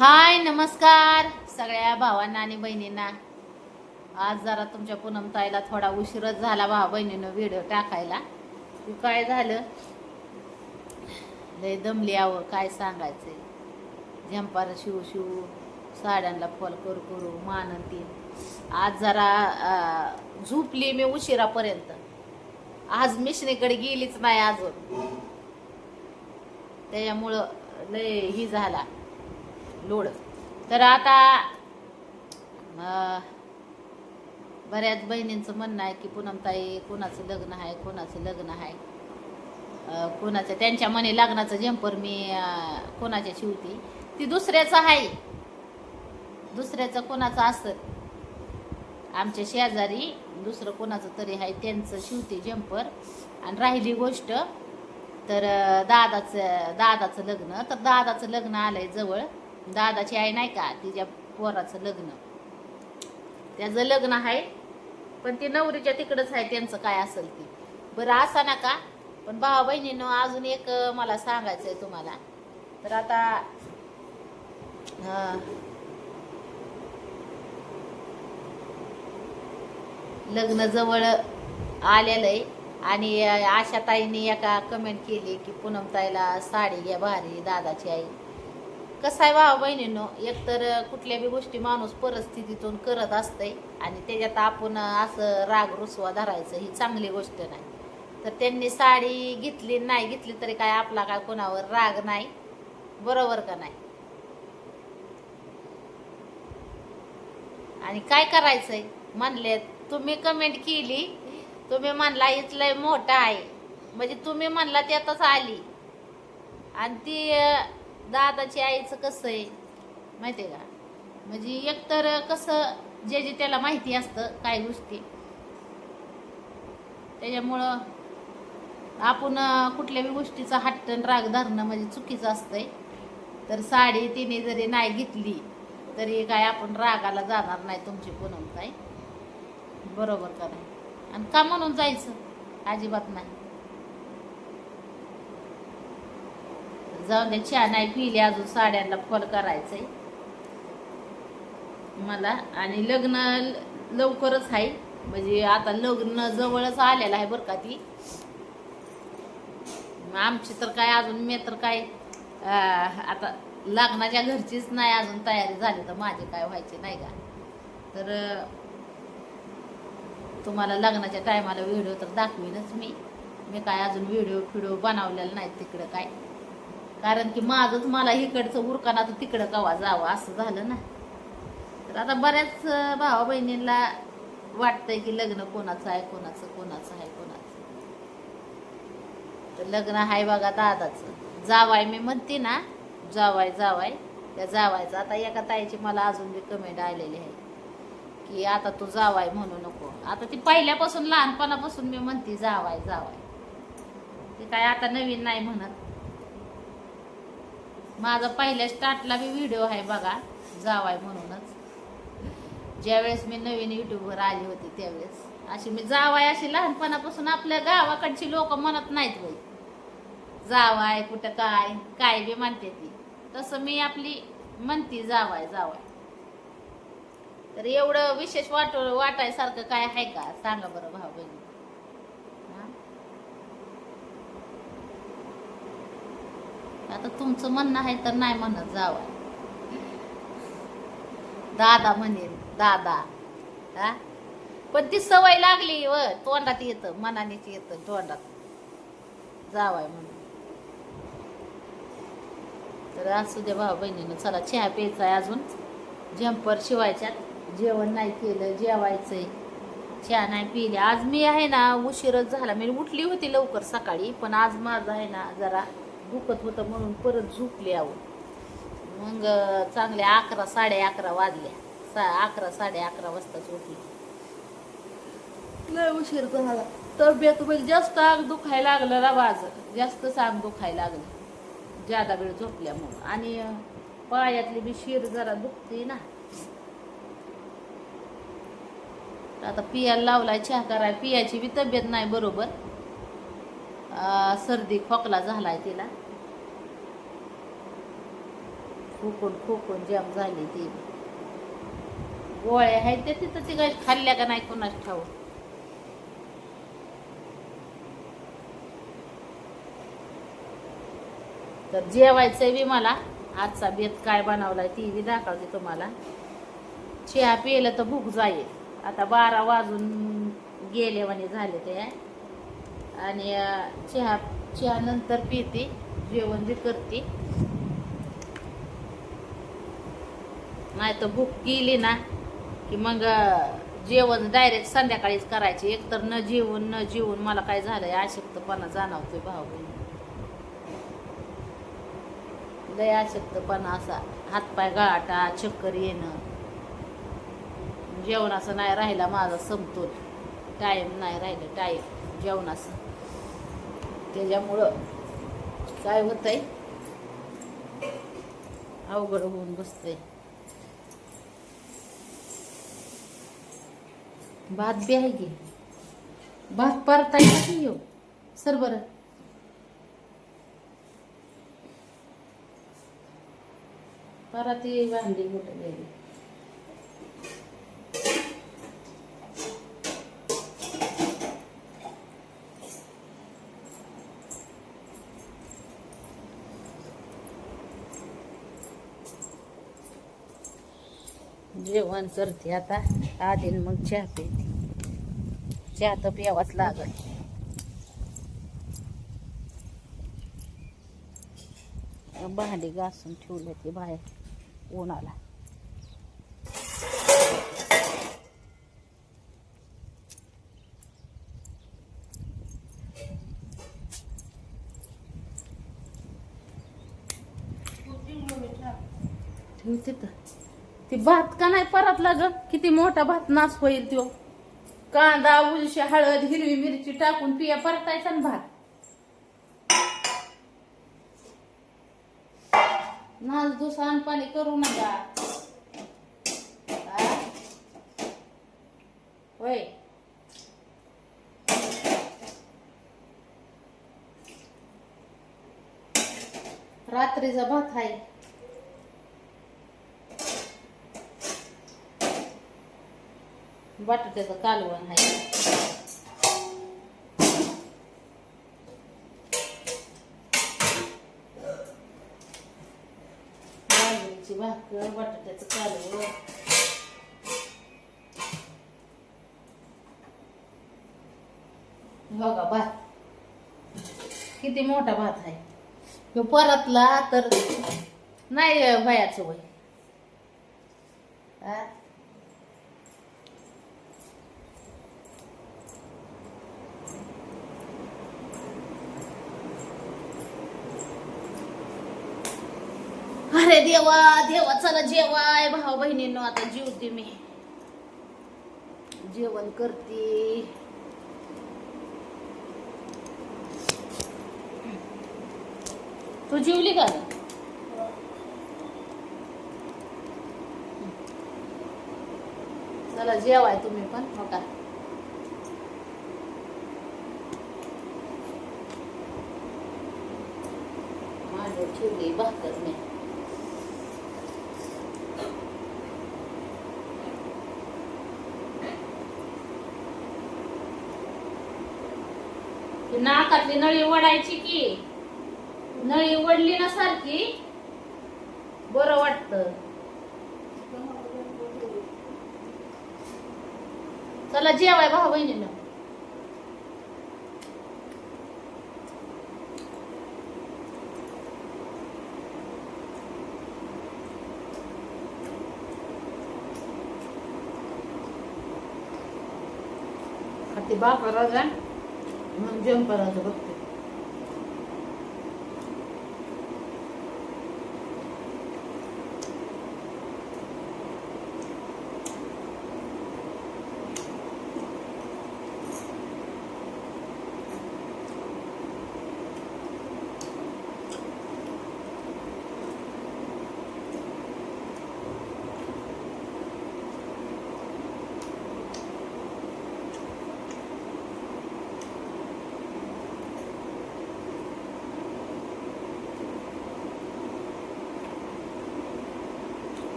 हाय नमस्कार सगळ्या भावांना आणि बहिणींना. आज जरा तुमच्या पूनम ताईला थोडा उशीरच झाला भावा बहिणीनं व्हिडिओ टाकायला. तू काय झालं? लय दमली यावं काय सांगायचंय? झंपार शिव शिव साड्यांना फॉल करू करू मानती. तीन आज जरा झोपली मी उशिरापर्यंत. आज मिशनीकडे गेलीच नाही अजून. त्याच्यामुळं लय ही झाला. लोड. तर आता बऱ्याच बहिणींचं म्हणणं आहे की पूनमताई कोणाचं लग्न आहे कोणाचं लग्न आहे. कोणाचं त्यांच्या मने लग्नाचं जंपर मी कोणाच्या शिवती ती दुसऱ्याचं आहे. दुसऱ्याचं कोणाचं असत? आमच्या शेजारी दुसरं कोणाचं तरी आहे त्यांचं शिवते जंपर आणि राहिली गोष्ट तर दादाचं दादाचं लग्न. तर दादाचं लग्न आलं आहे जवळ. दादाची आई नाही का तिच्या पोराचं लग्न. त्याचं लग्न आहे पण ती नवरीच्या तिकडंच आहे त्यांचं काय असेल ती. बरं असा नका पण भावा बहिणीनं अजून एक मला सांगायचं आहे तुम्हाला. तर आता लग्न जवळ आलेलं आहे आणि आशाताईंनी एका कमेंट केली की पूनमताईला साडी घ्या भारी दादाची आई. कसं आहे भावा बहिणींनो एकतर कुठल्या बी गोष्टी माणूस परिस्थितीतून करत असतंय आणि त्याच्यात आपण असं राग रुसवा धरायचं ही चांगली गोष्ट नाही. तर त्यांनी साडी घेतली नाही घेतली तरी काय आपला काय कोणावर राग नाही. बरोबर का नाही? आणि काय करायचंय? म्हणले तुम्ही कमेंट केली तुम्ही म्हणला इथलं मोठा आहे. म्हणजे तुम्ही म्हणला त्यातच आली. आणि ती दादाची आईचं कसं आहे? माहिती आहे का? म्हणजे एकतर कसं जे जे त्याला माहिती असतं काय गोष्टी. त्याच्यामुळं आपण कुठल्याही गोष्टीचा हट्टन राग धरणं म्हणजे चुकीचं असतंय. तर साडी तिने जरी नाही घेतली तरी काय आपण रागाला जाणार नाही तुमची कोणून काय बरोबर का नाही? आणि का म्हणून जायचं? अजिबात नाही. जाऊन दे छान नाही पिली अजून साड्यांना फॉल आहे मला. आणि लग्न लवकरच आहे. म्हणजे आता लग्न जवळच आलेलं आहे बरं का ती. आमची तर काय अजून मी तर काय आता लग्नाच्या घरचीच नाही अजून तयारी झाली तर माझे काय व्हायचे नाही का? तर तुम्हाला लग्नाच्या टायमाला व्हिडिओ तर दाखवीनच मी. मी काय अजून व्हिडिओ फिडिओ बनवलेला नाही तिकडं काय. कारण की माझंच मला इकडचं उरकाना तर तिकडं कवा जावं असं झालं ना. तर आता बऱ्याच भावा बहिणींना वाटतंय की लग्न कोणाचं आहे कोणाचं कोणाचं आहे कोणाचं. तर लग्न आहे बघा दादाचं. जावाय मी म्हणते ना जावाय जावाय. त्या जावायचं. आता एका ताईची मला अजून बी कमेंट आलेली आहे की आता तू जावाय म्हणू नको. आता ती पहिल्यापासून लहानपणापासून मी म्हणते जावाय जावाय. ती काय आता नवीन नाही म्हणत. माझा पहिल्या स्टार्टला बी व्हिडिओ आहे बघा जावाय म्हणूनच. ज्यावेळेस मी नवीन युट्यूबवर आली होती त्यावेळेस. अशी मी जावाय अशी लहानपणापासून आपल्या गावाकडची लोक म्हणत नाहीत बाई. जावाय कुठं काय काय बी म्हणते ती. तसं मी आपली म्हणती जावाय जावाय. तर एवढं विशेष वाट वाटायसारखं काय आहे का? सांगा बरं भाऊ बहिणी हा? आता तुमचं म्हणणं आहे तर नाही म्हणत जावा. दादा म्हणेल दादा. हा? पण ती सवय लागली व तोंडात येतं मनानेच येतं तोंडात. जावाय म्हणून. तर असू दे भाऊ बहिणीनं चला चहा प्यायचा आहे अजून. झंपर शिवायच्यात. जेवण नाही केलं जेवायचंय. चहा नाही पिले. आज मी आहे ना उशीरच झाला. मी उठली होती लवकर सकाळी पण आज माझं आहे ना जरा दुखत होतं म्हणून परत झोपली आहो. मग चांगल्या अकरा साडे अकरा वाजल्या. सा अकरा साडे अकरा वाजताच उठली लय उशीर झाला. तब्येत म्हणजे जास्त आग दुखायला लागलं ना वाज जास्तच आग दुखायला लागलं. ज्यादा वेळ झोपल्यामुळं आणि पायातली बी शिर जरा दुखते ना. आता पियाला लावलाय चहा कराय. पियाची बी तब्येत नाही बरोबर. सर्दी खोकला झालाय तिला. खोकून खोकून जाम झाली ती. गोळ्या आहेत त्या तिथं ती काही खाल्ल्या का नाही कोणाच ठाऊ तर जेवायचंय बी मला. आजचा बेत काय बनवलाय ती बी दाखवते तुम्हाला. चहा पिलं तर भूक जाईल. आता बारा वाजून गेले म्हणे झाले ते. आणि चहा चहा नंतर पिते जेवण बी करते. नाही तर भूक गेली ना की मग जेवण डायरेक्ट संध्याकाळीच करायचे. एकतर न जेवून न जेवून मला काय झालंय? अशक्तपणा जाणवतोय भाऊ. लय अशक्तपणा असा. हातपाय गळाटा चक्कर येणं. जेवणाचं नाही राहिला माझा समतोल. टाईम नाही राहिलं टाईम जेवणाचं. त्याच्यामुळं काय होतंय? अवघड होऊन भात बी आहे की? भात की येऊ सर बरं. परत भांडी कुठं गेली? जेवण करते आता. आधी मग चहा पिते. चहा तर प्यावाच लागल. भांडी घासून ठेवले ते बाहेर उन्हाला. ठेवते तर ती भात का नाही परत लाग किती मोठा भात नाश होईल तो कांदा उलशी हळद हिरवी मिरची टाकून पिया परतायचा ना भात. नाच दुसान पाणी करू नका. होय. रात्रीचा भात आहे. बटाट्याचं कालवण आहे. भाकर बटाट्याचं कालवण. बघा भात. किती मोठा भात आहे. तो परतला तर नाही वयाचं वय अरे देवा देवा चला जेवाय. भाऊ बहिणींनो आता जेवते मी. जेवण करते. तू जेवली का? चला जेवाय तुम्ही पण हो का? माझ्या ठेवली भाकर नाही नाकातली नळी वडायची की? नळी वडली ना सारखी? बरं वाटत. चला जेवाय भाऊ बहिणीनं. खाते बाप राजा. जेवण करायचं बघते.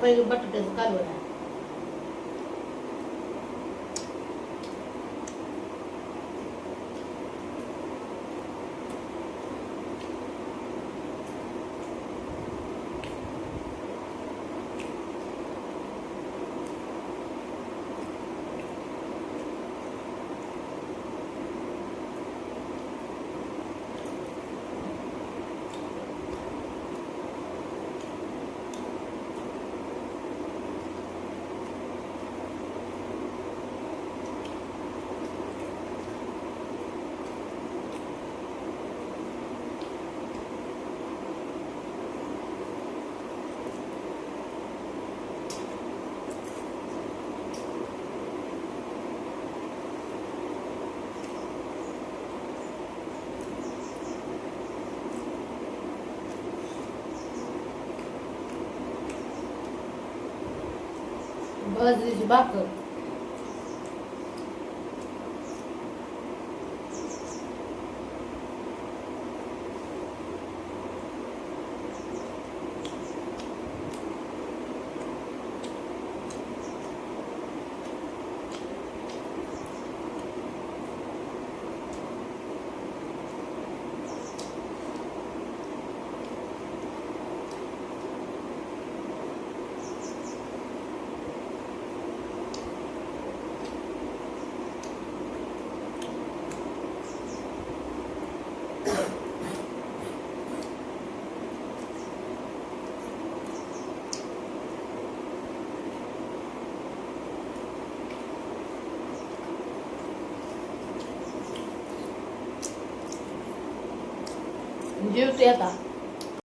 पहिले बटाट्याचं कालवण आहे. बाजरीची भाकर जेवते आता